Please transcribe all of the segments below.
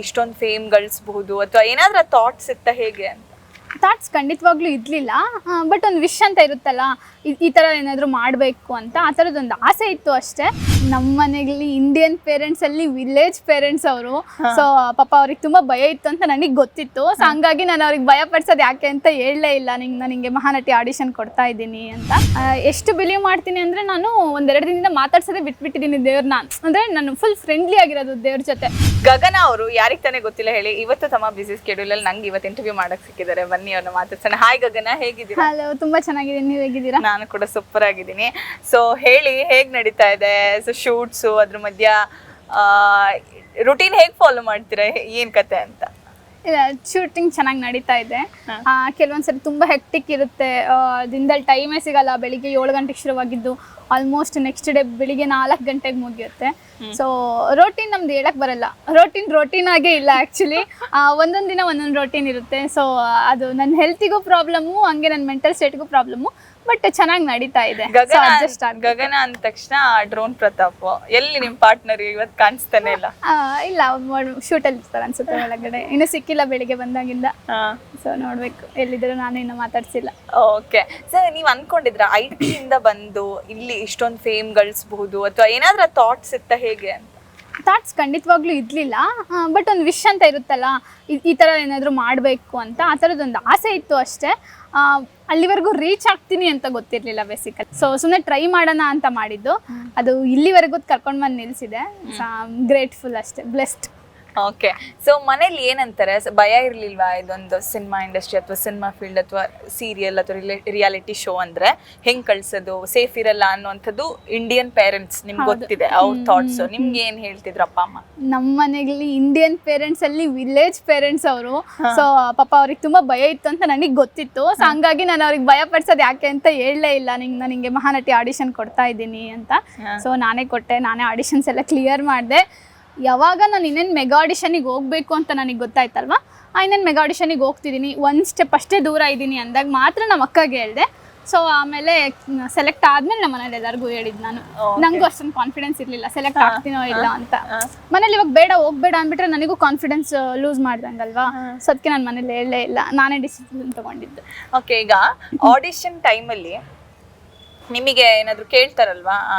ಇಷ್ಟೊಂದು ಫೇಮ್ ಗಳಿಸಬಹುದು ಅಥವಾ ಏನಾದ್ರೂ ಥಾಟ್ಸ್ ಇತ್ತ ಹೇಗೆ ಅಂತ? ಥಾಟ್ಸ್ ಖಂಡಿತವಾಗ್ಲೂ ಇರಲಿಲ್ಲ. ಬಟ್ ಒಂದು ವಿಶ್ ಅಂತ ಇರುತ್ತಲ್ಲ ಈ- ತರ ಥರ ಏನಾದರೂ ಮಾಡಬೇಕು ಅಂತ ಆ ಥರದ್ದೊಂದು ಆಸೆ ಇತ್ತು ಅಷ್ಟೇ. ನಮ್ಮ ಮನೆಯಲ್ಲಿ ಇಂಡಿಯನ್ ಪೇರೆಂಟ್ಸಲ್ಲಿ ವಿಲೇಜ್ ಪೇರೆಂಟ್ಸ್ ಅವರು. ಸೊ ಪಾಪ ಅವ್ರಿಗೆ ತುಂಬ ಭಯ ಇತ್ತು ಅಂತ ನನಗೆ ಗೊತ್ತಿತ್ತು. ಸೊ ಹಂಗಾಗಿ ನಾನು ಅವ್ರಿಗೆ ಭಯ ಪಡಿಸೋದು ಯಾಕೆ ಅಂತ ಹೇಳಲೇ ಇಲ್ಲ. ನಿಂಗೆ ನಾನು ಹಿಂಗೆ ಮಹಾನಟಿ ಆಡಿಷನ್ ಕೊಡ್ತಾ ಇದ್ದೀನಿ ಅಂತ. ಎಷ್ಟು ಬಿಲೀವ್ ಮಾಡ್ತೀನಿ ಅಂದರೆ ನಾನು ಒಂದೆರಡು ದಿನದಿಂದ ಮಾತಾಡ್ಸೋದೇ ಬಿಟ್ಬಿಟ್ಟಿದ್ದೀನಿ ದೇವ್ರನ್ನ ಅಂದರೆ ನಾನು ಫುಲ್ ಫ್ರೆಂಡ್ಲಿ ಆಗಿರೋದು ದೇವ್ರ ಜೊತೆ. ಗಗನ ಅವರು ಯಾರಿಗ್ ತಾನೇ ಗೊತ್ತಿಲ್ಲ ಹೇಳಿ ಇವತ್ತು ತಮ್ಮ ಬಿಸಿ ಸ್ಕೆಡ್ಯೂಲ್ ಅಲ್ಲಿ ನಂಗೆ ಇವತ್ತು ಇಂಟರ್ವ್ಯೂ ಮಾಡಕ್ ಸಿಕ್ಕಿದ್ದಾರೆ. ಬನ್ನಿ ಅವ್ರನ್ನ ಮಾತಾಡ್ಸೋಣ. ಹಾಯ್ ಗಗನ ಹೇಗಿದ್ದೀರಾ? ಹಲೋ ತುಂಬಾ ಚೆನ್ನಾಗಿದ್ದೀನಿ. ನೀವು ಹೇಗಿದ್ದೀರಾ? ನಾನು ಕೂಡ ಸೂಪರ್ ಆಗಿದ್ದೀನಿ. ಸೊ ಹೇಳಿ ಹೇಗ್ ನಡೀತಾ ಇದೆ? ಸೊ ಶೂಟ್ಸು ಅದ್ರ ಮಧ್ಯ ರುಟೀನ್ ಹೇಗ್ ಫಾಲೋ ಮಾಡ್ತೀರಾ? ಏನ್ ಕತೆ ಅಂತ? ಇಲ್ಲ ಶೂಟಿಂಗ್ ಚೆನ್ನಾಗಿ ನಡೀತಾ ಇದೆ. ಕೆಲವೊಂದ್ಸರಿ ತುಂಬಾ ಹೆಕ್ಟಿಕ್ ಇರುತ್ತೆ. ದಿನದಲ್ಲಿ ಟೈಮೇ ಸಿಗಲ್ಲ. ಬೆಳಿಗ್ಗೆ ಏಳು ಗಂಟೆಗೆ ಶುರುವಾಗಿದ್ದು ಆಲ್ಮೋಸ್ಟ್ ನೆಕ್ಸ್ಟ್ ಡೇ ಬೆಳಿಗ್ಗೆ ನಾಲ್ಕು ಗಂಟೆಗೆ ಮುಗಿಯುತ್ತೆ. ಸೊ ರೋಟೀನ್ ನಮ್ದು ಹೇಳಕ್ ಬರಲ್ಲ. ರೋಟೀನ್ ರೋಟೀನ್ ಆಗೇ ಇಲ್ಲ ಆ್ಯಕ್ಚುಲಿ ಒಂದೊಂದು ದಿನ ಒಂದೊಂದು ರೋಟೀನ್ ಇರುತ್ತೆ. ಸೊ ಅದು ನನ್ನ ಹೆಲ್ತಿಗೂ ಪ್ರಾಬ್ಲಮ್ಮು ಹಂಗೆ ನನ್ನ ಮೆಂಟಲ್ ಸ್ಟೇಟ್ಗೂ ಪ್ರಾಬ್ಲಮ್ಮು ಬಟ್ ಚೆನ್ನಾಗಿ ನಡೀತಾ ಇದೆ. ಗಗನ ಅಂದ ತಕ್ಷಣ ಡ್ರೋನ್ ಪ್ರತಾಪ್ ಎಲ್ಲಿ ನಿಮ್ ಪಾರ್ಟ್ನರ್ ಇವತ್ತು ಕಾಣಿಸ್ತಾನೆ ಇಲ್ಲ? ಇಲ್ಲ ಇಲ್ಲ ಶೂಟಲ್ಲಿ ಇರ್ತಾರೆ ಅನ್ಸುತ್ತೆ ಒಳಗಡೆ. ಇನ್ನು ಸಿಕ್ಕಿಲ್ಲ ಬೆಳಿಗ್ಗೆ ಬಂದಾಗಿಂದ. ಸೊ ನೋಡ್ಬೇಕು. ಎಲ್ಲಿದ್ರು ನಾನು ಇನ್ನು ಮಾತಾಡ್ಸಿಲ್ಲ. ಓಕೆ ಸರ್ ನೀವ್ ಅನ್ಕೊಂಡಿದ್ರ ಐ ಇಂದ ಬಂದು ಇಲ್ಲಿ ಇಷ್ಟೊಂದು ಫೇಮ್ ಗಳಿಸಬಹುದು ಅಥವಾ ಏನಾದ್ರೂ ಥಾಟ್ಸ್ ಇತ್ತ ಹೇಗೆ? ಅಂತ ಥಾಟ್ಸ್ ಖಂಡಿತವಾಗ್ಲೂ ಇರಲಿಲ್ಲ. ಬಟ್ ಒಂದು ವಿಶ್ ಅಂತ ಇರುತ್ತಲ್ಲ ಈ- ತರ ಥರ ಏನಾದರೂ ಮಾಡಬೇಕು ಅಂತ ಆ ಥರದ್ದೊಂದು ಆಸೆ ಇತ್ತು ಅಷ್ಟೇ. ಆ, ಅಲ್ಲಿವರೆಗೂ ರೀಚ್ ಆಗ್ತೀನಿ ಅಂತ ಗೊತ್ತಿರಲಿಲ್ಲ ಬೇಸಿಕಲ್ ಸೊ ಸುಮ್ಮನೆ ಟ್ರೈ ಮಾಡೋಣ ಅಂತ ಮಾಡಿದ್ದು. ಅದು ಇಲ್ಲಿವರೆಗೂ ಕರ್ಕೊಂಡು ಬಂದು ನಿಲ್ಲಿಸಿದೆ ಗ್ರೇಟ್ಫುಲ್ ಅಷ್ಟೇ ಬ್ಲೆಸ್ಡ್ ಓಕೆ ಸೊ ಮನೇಲಿ ಏನಂತಾರೆ? ಸ- ಭಯ ಇರ್ಲಿಲ್ವಾ ಇದೊಂದು ಸಿನಿಮಾ ಇಂಡಸ್ಟ್ರಿ ಅಥವಾ ಸಿನಿಮಾ ಫೀಲ್ಡ್ ಅಥವಾ ಸೀರಿಯಲ್ ಅಥವಾ ರಿಯಾಲಿಟಿ ಶೋ ಅಂದ್ರೆ ಹೆಂಗ್ ಕಳ್ಸೋದು? ಸೇಫ್ ಇರಲ್ಲ ಅನ್ನುವಂಥದ್ದು ಇಂಡಿಯನ್ ಪೇರೆಂಟ್ಸ್ ನಿಮ್ಗೆ ಗೊತ್ತಿದೆ ಅವ್ರ ಥಾಟ್ಸ್ ನಿಮ್ಗೆ ಏನ್ ಹೇಳ್ತಿದ್ರು ಅಪ್ಪ ಅಮ್ಮ? ನಮ್ಮ ಮನೆಯಲ್ಲಿ ಇಂಡಿಯನ್ ಪೇರೆಂಟ್ಸ್ ಅಲ್ಲಿ ವಿಲೇಜ್ ಪೇರೆಂಟ್ಸ್ ಅವರು. ಸೊ ಪಾಪ ಅವ್ರಿಗೆ ತುಂಬಾ ಭಯ ಇತ್ತು ಅಂತ ನನಗೆ ಗೊತ್ತಿತ್ತು. ಸೊ ಹಂಗಾಗಿ ನಾನು ಅವ್ರಿಗೆ ಭಯ ಪಡಿಸೋದು ಯಾಕೆ ಅಂತ ಹೇಳಲೇ ಇಲ್ಲ. ನಿಂಗೆ ನಾನು ಹಿಂಗೆ ಮಹಾನಟಿ ಆಡಿಷನ್ ಕೊಡ್ತಾ ಇದ್ದೀನಿ ಅಂತ. ಸೊ ನಾನೇ ಕೊಟ್ಟೆ ನಾನೇ ಆಡಿಷನ್ಸ್ ಎಲ್ಲ ಕ್ಲಿಯರ್ ಮಾಡಿದೆ. ಯಾವಾಗ ನಾನು ಇನ್ನೇನು ಮೆಗಾ ಆಡಿಷನಿಗೆ ಹೋಗಬೇಕು ಅಂತ ನನಗೆ ಗೊತ್ತಾಯ್ತಲ್ವಾ? ಆ ಇನ್ನೇನು ಮೆಗಾ ಆಡಿಷನಿಗೆ ಹೋಗ್ತಿದ್ದೀನಿ ಒಂದು ಸ್ಟೆಪ್ ಅಷ್ಟೇ ದೂರ ಇದ್ದೀನಿ ಅಂದಾಗ ಮಾತ್ರ ನಮ್ಮ ಅಕ್ಕಗೆ ಹೇಳಿದೆ. ಸೊ ಆಮೇಲೆ ಸೆಲೆಕ್ಟ್ ಆದ್ಮೇಲೆ ನಮ್ಮ ಮನೇಲಿ ಎಲ್ಲರಿಗೂ ಹೇಳಿದ್ದು ನಾನು. ನಂಗೂ ಅಷ್ಟೊಂದು ಕಾನ್ಫಿಡೆನ್ಸ್ ಇರಲಿಲ್ಲ. ಸೆಲೆಕ್ಟ್ ಆಗ್ತೀನೋ ಇಲ್ಲ ಅಂತ. ಮನೇಲಿ ಇವಾಗ ಬೇಡ ಹೋಗ್ಬೇಡ ಅಂದ್ಬಿಟ್ರೆ ನನಗೂ ಕಾನ್ಫಿಡೆನ್ಸ್ ಲೂಸ್ ಮಾಡ್ದಂಗಲ್ವಾ? ಸೊ ಅದಕ್ಕೆ ನಾನು ಮನೇಲಿ ಹೇಳಲೇ ಇಲ್ಲ. ನಾನೇ ಡಿಸಿಷನ್ ತಗೊಂಡಿದ್ದು. ಓಕೆ ಈಗ ಆಡಿಷನ್ ಟೈಮಲ್ಲಿ ನಿಮಗೆ ಏನಾದರೂ ಕೇಳ್ತಾರಲ್ವಾ? ಆ,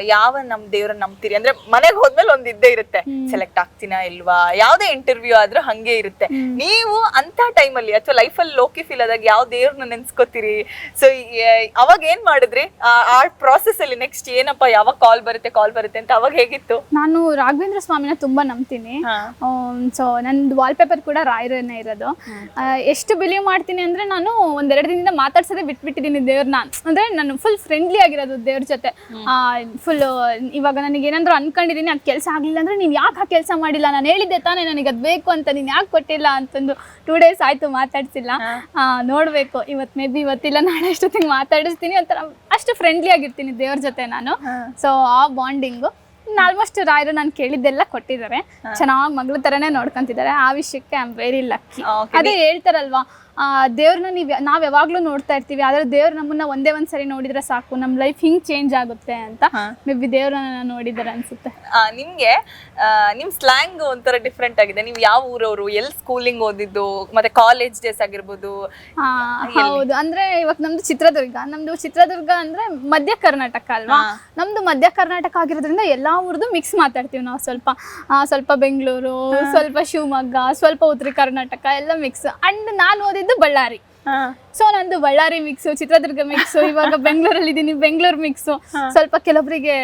ಯಾವ ನಮ್ ದೇವ್ರ ನಂಬ್ತೀರಿ? ಅಂದ್ರೆ ಮನೆಗೆ ಹೋದ್ಮೇಲೆ ಒಂದ್ ಇದ್ದೇ ಇರುತ್ತೆ. ಸೆಲೆಕ್ಟ್ ಆಗ್ತೀನಾ ಇಲ್ವಾ? ಯಾವ್ದೇ ಇಂಟರ್ವ್ಯೂ ಆದ್ರೂ ಹಂಗೆ ಇರುತ್ತೆ. ನೀವು ಅಂತ ಟೈಮಲ್ಲಿ ಅಥವಾ ಲೈಫಲ್ಲಿ ಲೋಕಿ ಫೀಲ್ ಆದಾಗ ಯಾವ ದೇವ್ರನ್ನ ನೆನ್ಸ್ಕೊತೀರಿ? ಸೊ ಅವಾಗ ಏನ್ ಮಾಡಿದ್ರಿ? ಆ- ಪ್ರಾಸೆಸ್ ಅಲ್ಲಿ ನೆಕ್ಸ್ಟ್ ಏನಪ್ಪ ಯಾವಾಗ ಕಾಲ್ ಬರುತ್ತೆ ಕಾಲ್ ಬರುತ್ತೆ ಅಂತ ಅವಾಗ ಹೇಗಿತ್ತು? ನಾನು ರಾಘವೇಂದ್ರ ಸ್ವಾಮಿನ ತುಂಬಾ ನಂಬ್ತೀನಿ. ಸೊ ನಂದು ವಾಲ್ಪೇಪರ್ ಕೂಡ ರಾಯರನ್ನೇ ಇರೋದು. ಎಷ್ಟು ಬಿಲೀವ್ ಮಾಡ್ತೀನಿ ಅಂದ್ರೆ ನಾನು ಒಂದೆರಡು ದಿನದಿಂದ ಮಾತಾಡ್ಸೋದೇ ಬಿಟ್ಬಿಟ್ಟಿದ್ದೀನಿ ದೇವ್ರನ್ನ. ಅಂದ್ರೆ ನಾನು ಫುಲ್ ಫ್ರೆಂಡ್ಲಿ ಆಗಿರೋದು ದೇವ್ರ ಜೊತೆ. ಫುಲ್ ಇವಾಗ ನನಗೆ ಏನಾದರೂ ಅನ್ಕೊಂಡಿದ್ದೀನಿ ಅದು ಕೆಲಸ ಆಗಲಿಲ್ಲ ಅಂದ್ರೆ ನೀವು ಯಾಕೆ ಆ ಕೆಲಸ ಮಾಡಿಲ್ಲ? ನಾನು ಹೇಳಿದ್ದೆ ತಾನೇ ನನಗೆ ಅದು ಬೇಕು ಅಂತ ನೀನು ಯಾಕೆ ಕೊಟ್ಟಿಲ್ಲ ಅಂತಂದು ಟೂ ಡೇಸ್ ಆಯಿತು ಮಾತಾಡ್ಸಿಲ್ಲ. ನೋಡಬೇಕು. ಇವತ್ತು ಮೇ ಬಿ ಇವತ್ತಿಲ್ಲ ನಾಳೆ ಅಷ್ಟೊತ್ತಿಗೆ ಮಾತಾಡಿಸ್ತೀನಿ ಒಂಥರ ಅಷ್ಟು ಫ್ರೆಂಡ್ಲಿ ಆಗಿರ್ತೀನಿ ದೇವ್ರ ಜೊತೆ ನಾನು. ಸೊ ಆ ಬಾಂಡಿಂಗು ಆಲ್ಮೋಸ್ಟ್ ರಾಯರು ನಾನು ಕೇಳಿದ್ದೆಲ್ಲ ಕೊಟ್ಟಿದ್ದಾರೆ. ಚೆನ್ನಾಗಿ ಮಗಳ ಥರನೇ ನೋಡ್ಕೊಂತಿದ್ದಾರೆ. ಆ ವಿಷಯಕ್ಕೆ ಐ ಆಮ್ ವೆರಿ ಲಕ್ಕಿ ಅದೇ ಹೇಳ್ತಾರಲ್ವಾ ದೇವ್ರನ್ನ ನೀವು ನಾವು ಯಾವಾಗಲೂ ನೋಡ್ತಾ ಇರ್ತೀವಿ ಆದರೆ ದೇವ್ರು ನಮ್ಮನ್ನ ಒಂದೇ ಒಂದು ಸರಿ ನೋಡಿದ್ರೆ ಸಾಕು ನಮ್ಮ ಲೈಫ್ ಹಿಂಗೆ ಚೇಂಜ್ ಆಗುತ್ತೆ ಅಂತ ಮೇ ಬಿ ದೇವ್ರನ್ನ ನೋಡಿದ್ದಾರೆ ಅನ್ಸುತ್ತೆ. ನಿಮಗೆ ನಿಮ್ಗೆ ಆ, ನಿಮ್ ಸ್ಲ್ಯಾಂಗ್ ಒಂಥರ ಡಿಫ್ರೆಂಟ್ ಆಗಿದೆ. ನೀವು ಯಾವ ಊರವರು? ಎಲ್ಲಿ ಸ್ಕೂಲಿಂಗ್ ಓದಿದ್ದು? ಮತ್ತೆ ಕಾಲೇಜ್ ಡೇಸ್ ಆಗಿರ್ಬೋದು? ಹೌದು. ಅಂದ್ರೆ ಇವಾಗ ನಮ್ದು ಚಿತ್ರದುರ್ಗ. ನಮ್ದು ಚಿತ್ರದುರ್ಗ ಅಂದ್ರೆ ಮಧ್ಯ ಕರ್ನಾಟಕ ಅಲ್ವಾ? ನಮ್ದು ಮಧ್ಯ ಕರ್ನಾಟಕ ಆಗಿರೋದ್ರಿಂದ ಎಲ್ಲಾ ಊರದು ಮಿಕ್ಸ್ ಮಾತಾಡ್ತೀವಿ ನಾವು. ಸ್ವಲ್ಪ ಸ್ವಲ್ಪ ಬೆಂಗಳೂರು ಸ್ವಲ್ಪ ಶಿವಮೊಗ್ಗ ಸ್ವಲ್ಪ ಉತ್ತರ ಕರ್ನಾಟಕ ಎಲ್ಲ ಮಿಕ್ಸ್ ಅಂಡ್ ನಾನು ಓದಿದ್ದು ಬಳ್ಳಾರಿ. ಸೊ ನಂದು ಬಳ್ಳಾರಿ ಮಿಕ್ಸ್ ಚಿತ್ರದುರ್ಗ ಮಿಕ್ಸ್ ಇವಾಗ ಬೆಂಗಳೂರಲ್ಲಿ ಇದ್ದೀನಿ ಬೆಂಗಳೂರು ಮಿಕ್ಸ್ ಸ್ವಲ್ಪ ಕೆಲವೊಬ್ಬರಿಗೆ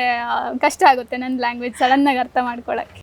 ಕಷ್ಟ ಆಗುತ್ತೆ ನನ್ನ ಲ್ಯಾಂಗ್ವೇಜ್ ಸಡನ್ ಆಗಿ ಅರ್ಥ ಮಾಡ್ಕೊಳಕ್ಕೆ.